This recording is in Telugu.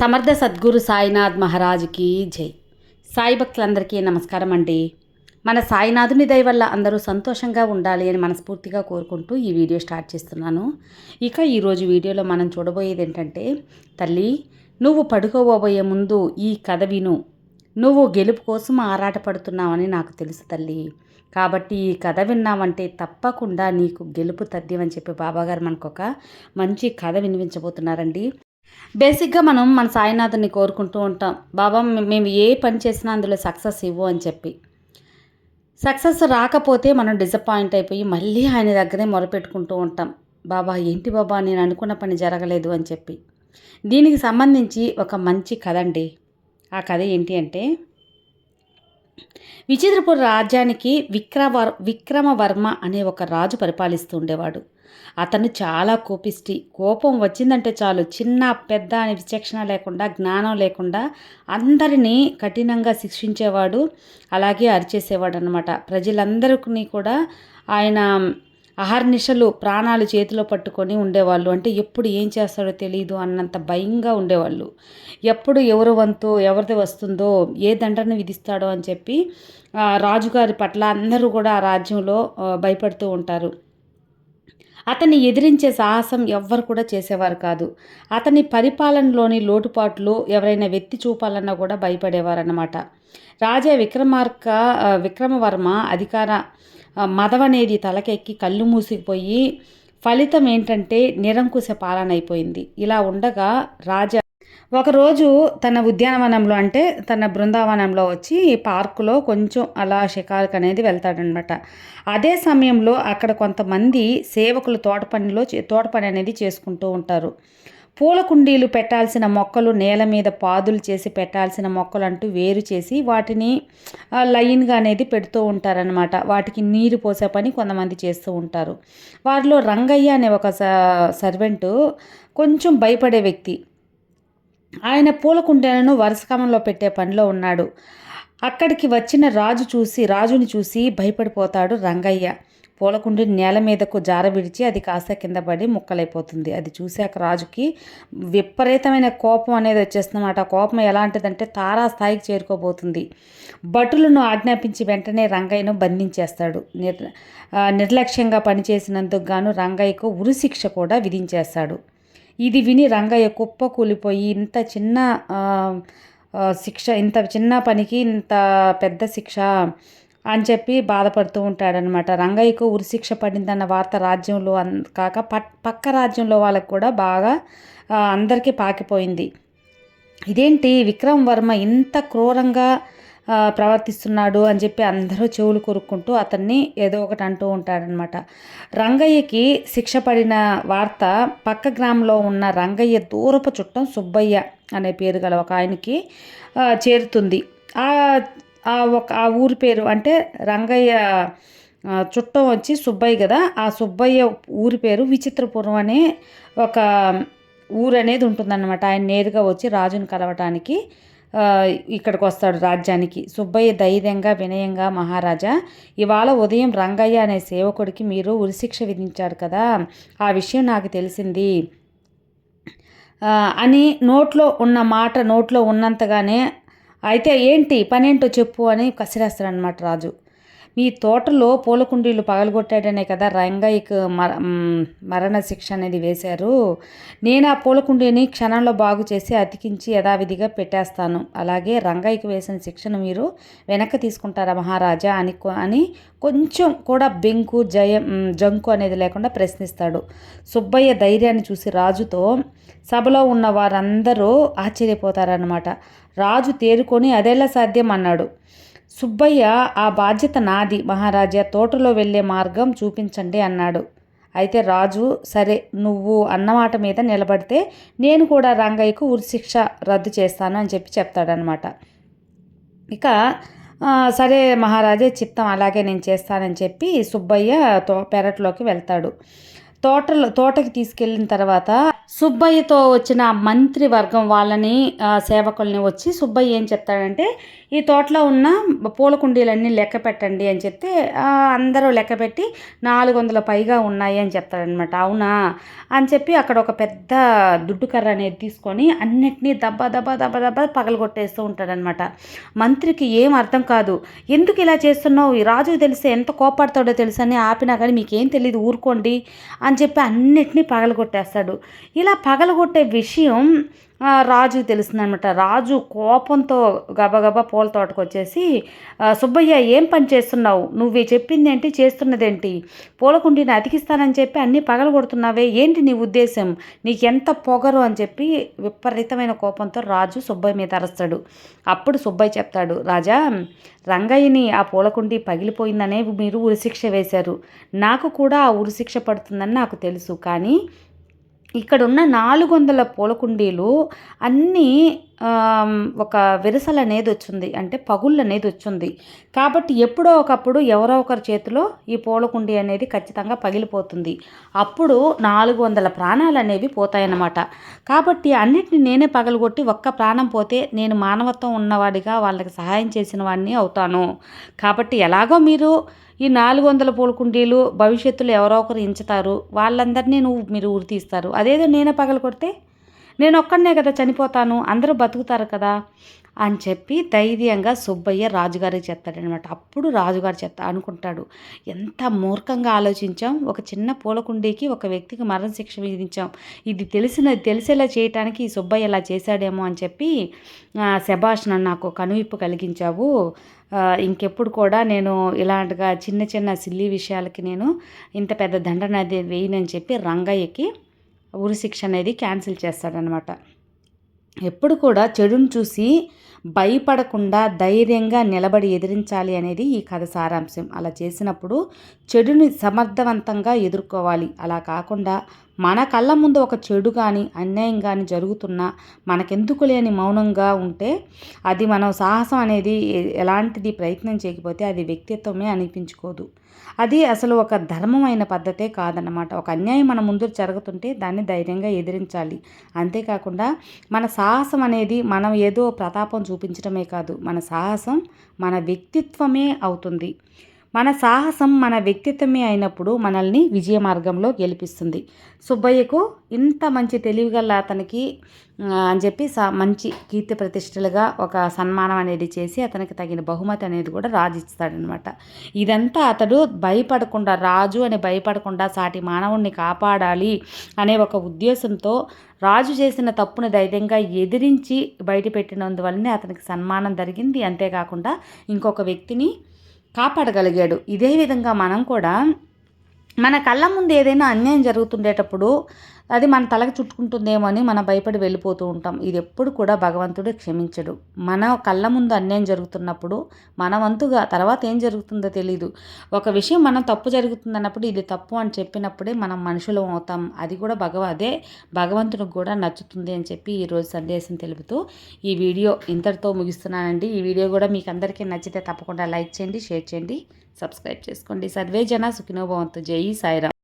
సమర్థ సద్గురు సాయినాథ్ మహారాజ్కి జై. సాయి భక్తులందరికీ నమస్కారం అండి. మన సాయినాథుని దయ వల్ల అందరూ సంతోషంగా ఉండాలి అని మనస్ఫూర్తిగా కోరుకుంటూ ఈ వీడియో స్టార్ట్ చేస్తున్నాను. ఇక ఈరోజు వీడియోలో మనం చూడబోయేది ఏంటంటే తల్లి నువ్వు పడుకోబోయే ముందు ఈ కథ విను. నువ్వు గెలుపు కోసం ఆరాటపడుతున్నావని నాకు తెలుసు తల్లి. కాబట్టి ఈ కథ విన్నావంటే తప్పకుండా నీకు గెలుపు తథ్యమని చెప్పి బాబాగారు మనకు ఒక మంచి కథ వినిపించబోతున్నారండి. బేసిక్గా మనం మన సాయినాథుని కోరుకుంటూ ఉంటాం బాబా మేము ఏ పని చేసినా అందులో సక్సెస్ ఇవ్వు అని చెప్పి. సక్సెస్ రాకపోతే మనం డిసప్పాయింట్ అయిపోయి మళ్ళీ ఆయన దగ్గరే మొరపెట్టుకుంటూ ఉంటాం. బాబా ఏంటి బాబా నేను అనుకున్న పని జరగలేదు అని చెప్పి. దీనికి సంబంధించి ఒక మంచి కథ అండి ఆ కథ ఏంటి అంటే విచిత్రపుర రాజ్యానికి విక్రవర్ విక్రమవర్మ అనే ఒక రాజు పరిపాలిస్తూ ఉండేవాడు. అతను చాలా కోపిష్టి. కోపం వచ్చిందంటే చాలు. చిన్న పెద్ద అని విచక్షణ లేకుండా జ్ఞానం లేకుండా అందరినీ కఠినంగా శిక్షించేవాడు అలాగే అరిచేసేవాడు అనమాట ప్రజలందరికీ కూడా ఆయన అహర్నిశలు ప్రాణాలు చేతిలో పట్టుకొని ఉండేవాళ్ళు. అంటే ఎప్పుడు ఏం చేస్తాడో తెలియదు అన్నంత భయంగా ఉండేవాళ్ళు. ఎప్పుడు ఎవరు వంతు ఎవరిది వస్తుందో ఏ దండన విధిస్తాడో అని చెప్పి రాజుగారి పట్ల అందరూ కూడా ఆ రాజ్యంలో భయపడుతూ ఉంటారు. అతన్ని ఎదిరించే సాహసం ఎవ్వరు కూడా చేసేవారు కాదు. అతని పరిపాలనలోని లోటుపాట్లు ఎవరైనా వెత్తి చూపాలన్నా కూడా భయపడేవారన్నమాట. రాజా విక్రమార్క విక్రమవర్మ అధికార మదవనేది అనేది తలకెక్కి కళ్ళు మూసిపోయి ఫలితం ఏంటంటే నిరంకుశ పాలన అయిపోయింది. ఇలా ఉండగా రాజా ఒకరోజు తన ఉద్యానవనంలో అంటే తన బృందావనంలో వచ్చి పార్కులో కొంచెం అలా షికారుకు అనేది వెళ్తాడనమాట. అదే సమయంలో అక్కడ కొంతమంది సేవకులు తోట పనిలో చే- తోట పని అనేది చేసుకుంటూ ఉంటారు. పూల కుండీలు పెట్టాల్సిన మొక్కలు నేల మీద పాదులు చేసి పెట్టాల్సిన మొక్కలు అంటూ వేరు చేసి వాటిని లైన్గా అనేది పెడుతూ ఉంటారనమాట. వాటికి నీరు పోసే పని కొంతమంది చేస్తూ ఉంటారు. వారిలో రంగయ్య అనే ఒక స- సర్వెంటు కొంచెం భయపడే వ్యక్తి. ఆయన పూల కుండీలను వరుస క్రమంలో పెట్టే పనిలో ఉన్నాడు. అక్కడికి వచ్చిన రాజు చూసి రాజుని చూసి భయపడిపోతాడు రంగయ్య. పూలకుండి నేల మీదకు జార విడిచి అది కాస్త కింద పడి ముక్కలైపోతుంది. అది చూశాక రాజుకి విపరీతమైన కోపం అనేది వచ్చేస్తుందన్నమాట. ఆ కోపం ఎలాంటిదంటే తారా స్థాయికి చేరుకోబోతుంది. భటులను ఆజ్ఞాపించి వెంటనే రంగయ్యను బంధించేస్తాడు. నిర్ నిర్లక్ష్యంగా పనిచేసినందుకు గాను రంగయ్యకు ఉరిశిక్ష కూడా విధించేస్తాడు. ఇది విని రంగయ్య కుప్ప కూలిపోయి ఇంత చిన్న శిక్ష ఇంత చిన్న పనికి ఇంత పెద్ద శిక్ష అని చెప్పి బాధపడుతూ ఉంటాడనమాట రంగయ్యకు ఉరిశిక్ష పడిందన్న వార్త రాజ్యంలో అన్ కాక పట్ పక్క రాజ్యంలో వాళ్ళకు కూడా బాగా అందరికీ పాకిపోయింది. ఇదేంటి విక్రమ్ వర్మ ఇంత క్రూరంగా ప్రవర్తిస్తున్నాడు అని చెప్పి అందరూ చెవులు కొరుక్కుంటూ అతన్ని ఏదో ఒకటి అంటూ ఉంటాడనమాట రంగయ్యకి శిక్ష పడిన వార్త పక్క గ్రామంలో ఉన్న రంగయ్య దూరపు చుట్టం సుబ్బయ్య అనే పేరు గల ఒక ఆయనకి చేరుతుంది. ఆ ఒక ఆ ఊరి పేరు అంటే రంగయ్య చుట్టం వచ్చి సుబ్బయ్య కదా ఆ సుబ్బయ్య ఊరి పేరు విచిత్రపురం అనే ఒక ఊరు అనేది ఉంటుందన్నమాట. ఆయన నేరుగా వచ్చి రాజుని కలవటానికి. ఇక్కడికి వస్తాడు రాజ్యానికి. సుబ్బయ్య ధైర్యంగా వినయంగా మహారాజా ఇవాళ ఉదయం రంగయ్య అనే సేవకుడికి మీరు ఉరిశిక్ష విధించారు కదా ఆ విషయం నాకు తెలిసింది. అని నోట్లో ఉన్న మాట నోట్లో ఉన్నంతగానే అయితే ఏంటి పనేంటో చెప్పు అని కసిరేస్తాడనమాట రాజు. మీ తోటలో పూల కుండీలు పగలగొట్టాడనే కదా రంగయ్యకు మర మరణ శిక్ష అనేది వేశారు. నేను ఆ పూల కుండీని క్షణంలో బాగు చేసి అతికించి యథావిధిగా పెట్టేస్తాను. అలాగే రంగయ్యకు వేసిన శిక్షను మీరు వెనక్కి తీసుకుంటారా మహారాజా అని అని కొంచెం కూడా బెంకు జయం జంకు అనేది లేకుండా ప్రశ్నిస్తాడు. సుబ్బయ్య ధైర్యాన్ని చూసి రాజుతో సభలో ఉన్న వారందరూ ఆశ్చర్యపోతారన్నమాట. రాజు తేరుకొని అదేలా సాధ్యం అన్నాడు. సుబ్బయ్య ఆ బాధ్యత నాది. మహారాజా తోటలో వెళ్ళే మార్గం చూపించండి అన్నాడు. అయితే రాజు సరే నువ్వు అన్నమాట మీద నిలబడితే నేను కూడా రంగయ్యకు ఉరిశిక్ష రద్దు చేస్తాను అని చెప్పి చెప్తాడనమాట ఇక సరే మహారాజే చిత్తం అలాగే నేను చేస్తానని చెప్పి సుబ్బయ్య తో పెరట్లోకి వెళ్తాడు. తోటలో తోటకి తీసుకెళ్ళిన తర్వాత సుబ్బయ్యతో వచ్చిన మంత్రి వర్గం వాళ్ళని సేవకుల్ని వచ్చి సుబ్బయ్య ఏం చెప్తాడంటే ఈ తోటలో ఉన్న పూల కుండీలన్నీ లెక్క పెట్టండి అని చెప్తే అందరూ లెక్క పెట్టి నాలుగు వందల పైగా ఉన్నాయి అని చెప్తాడనమాట అవునా? అని చెప్పి అక్కడ ఒక పెద్ద దుడ్డు కర్ర అనేది తీసుకొని అన్నిటినీ దబ్బా దబ్బా దబ్బా దబ్బా పగలగొట్టేస్తూ ఉంటాడనమాట మంత్రికి ఏం అర్థం కాదు. ఎందుకు ఇలా చేస్తున్నావు? ఈ రాజుకు తెలిస్తే ఎంత కోపాడతాడో తెలుసు అని ఆపినా కానీ మీకేం తెలియదు ఊరుకోండి అని చెప్పి అన్నిటినీ పగలగొట్టేస్తాడు. ఇలా పగలగొట్టే విషయం రాజు తెలిసిందనమాట రాజు కోపంతో గబగబా పూల తోటకు వచ్చేసి సుబ్బయ్య ఏం పని చేస్తున్నావు? నువ్వు చెప్పింది ఏంటి చేస్తున్నదేంటి పూలకుండీని అతికిస్తానని చెప్పి అన్నీ పగలగొడుతున్నావే? ఏంటి నీ ఉద్దేశం? నీకెంత పొగరు? అని చెప్పి విపరీతమైన కోపంతో రాజు సుబ్బయ్య మీద అరుస్తాడు. అప్పుడు సుబ్బయ్య చెప్తాడు రాజా రంగయ్యని ఆ పూలకుండి పగిలిపోయిందనే మీరు ఉరిశిక్ష వేశారు. నాకు కూడా ఆ ఉరిశిక్ష పడుతుందని నాకు తెలుసు. కానీ ఇక్కడున్న నాలుగు వందల పూలకుండీలు అన్నీ ఒక విరసలు అనేది వచ్చింది. అంటే పగుళ్ళు అనేది వచ్చింది. కాబట్టి ఎప్పుడో ఒకప్పుడు ఎవరో ఒకరి చేతిలో ఈ పూలకుండి అనేది ఖచ్చితంగా పగిలిపోతుంది. అప్పుడు నాలుగు వందల ప్రాణాలు అనేవి పోతాయన్నమాట. కాబట్టి అన్నిటిని నేనే పగలగొట్టి ఒక్క ప్రాణం పోతే నేను మానవత్వం ఉన్నవాడిగా వాళ్ళకి సహాయం చేసిన వాడిని అవుతాను. కాబట్టి ఎలాగో మీరు ఈ నాలుగు వందల పూలకుండీలు భవిష్యత్తులో ఎవరో ఒకరు ఇంచుతారు వాళ్ళందరినీ నువ్వు మీరు ఉరి తీస్తారు. అదేదో నేనే పగల కొడితే నేను ఒక్కడనే కదా చనిపోతాను అందరూ బతుకుతారు కదా అని చెప్పి ధైర్యంగా సుబ్బయ్య రాజుగారికి చెప్తాడనమాట అప్పుడు రాజుగారు చెప్తా అనుకుంటాడు ఎంత మూర్ఖంగా ఆలోచించాం? ఒక చిన్న పూలకుండీకి ఒక వ్యక్తికి మరణశిక్ష విధించాం. ఇది తెలిసిన తెలిసేలా చేయటానికి ఈ సుబ్బయ్య ఇలా చేశాడేమో అని చెప్పి శభాషణ శభాష్ నాకు కనువిప్పు కలిగించావు. ఇంకెప్పుడు కూడా నేను ఇలాంటిగా చిన్న చిన్న సిల్లీ విషయాలకి నేను ఇంత పెద్ద దండన అది వేయనని చెప్పి రంగయ్యకి ఉరిశిక్ష అనేది క్యాన్సిల్ చేస్తాడనమాట. ఎప్పుడు కూడా చెడును చూసి భయపడకుండా ధైర్యంగా నిలబడి ఎదిరించాలి అనేది ఈ కథ సారాంశం. అలా చేసినప్పుడు చెడుని సమర్థవంతంగా ఎదుర్కోవాలి. అలా కాకుండా మన కళ్ళ ముందు ఒక చెడు కానీ అన్యాయం కానీ జరుగుతున్నా మనకెందుకు లేని మౌనంగా ఉంటే అది మనం సాహసం అనేది ఎలాంటిది ప్రయత్నం చేయకపోతే అది వ్యక్తిత్వమే అనిపించుకోదు. అది అసలు ఒక ధర్మమైన పద్ధతే కాదన్నమాట. ఒక అన్యాయం మన ముందు జరుగుతుంటే దాన్ని ధైర్యంగా ఎదిరించాలి. అంతేకాకుండా మన సాహసం అనేది మనం ఏదో ప్రతాపం చూపించడమే కాదు మన సాహసం మన వ్యక్తిత్వమే అవుతుంది. మన సాహసం మన వ్యక్తిత్వమే అయినప్పుడు మనల్ని విజయ మార్గంలో గెలిపిస్తుంది. సుబ్బయ్యకు ఇంత మంచి తెలివిగల అతనికి అని చెప్పి సా మంచి కీర్తి ప్రతిష్టలుగా ఒక సన్మానం అనేది చేసి అతనికి తగిన బహుమతి అనేది కూడా రాజు ఇస్తాడనమాట ఇదంతా అతడు భయపడకుండా రాజు అని భయపడకుండా సాటి మానవుణ్ణి కాపాడాలి అనే ఒక ఉద్దేశంతో రాజు చేసిన తప్పును ధైర్యంగా ఎదిరించి బయటపెట్టినందువల్లనే అతనికి సన్మానం జరిగింది. అంతేకాకుండా ఇంకొక వ్యక్తిని కాపాడగలిగాడు. ఇదే విధంగా మనం కూడా మన కళ్ళ ముందు ఏదైనా అన్యాయం జరుగుతుండేటప్పుడు అది మన తలకి చుట్టుకుంటుందేమో అని మనం భయపడి వెళ్ళిపోతూ ఉంటాం. ఇది ఎప్పుడు కూడా భగవంతుడు క్షమించడు. మన కళ్ళ ముందు అన్యాయం జరుగుతున్నప్పుడు మన వంతుగా తర్వాత ఏం జరుగుతుందో తెలియదు ఒక విషయం మనం తప్పు జరుగుతుందన్నప్పుడు ఇది తప్పు అని చెప్పినప్పుడే మనం మనుషులం అవుతాం. అది కూడా భగవ అదే భగవంతుడికి కూడా నచ్చుతుంది అని చెప్పి ఈరోజు సందేశం తెలుపుతూ ఈ వీడియో ఇంతటితో ముగిస్తున్నానండి. ఈ వీడియో కూడా మీకు అందరికీ నచ్చితే తప్పకుండా లైక్ చేయండి షేర్ చేయండి సబ్స్క్రైబ్ చేసుకోండి. సర్వే జన సుఖినోభవంతు జై సాయిరామ్.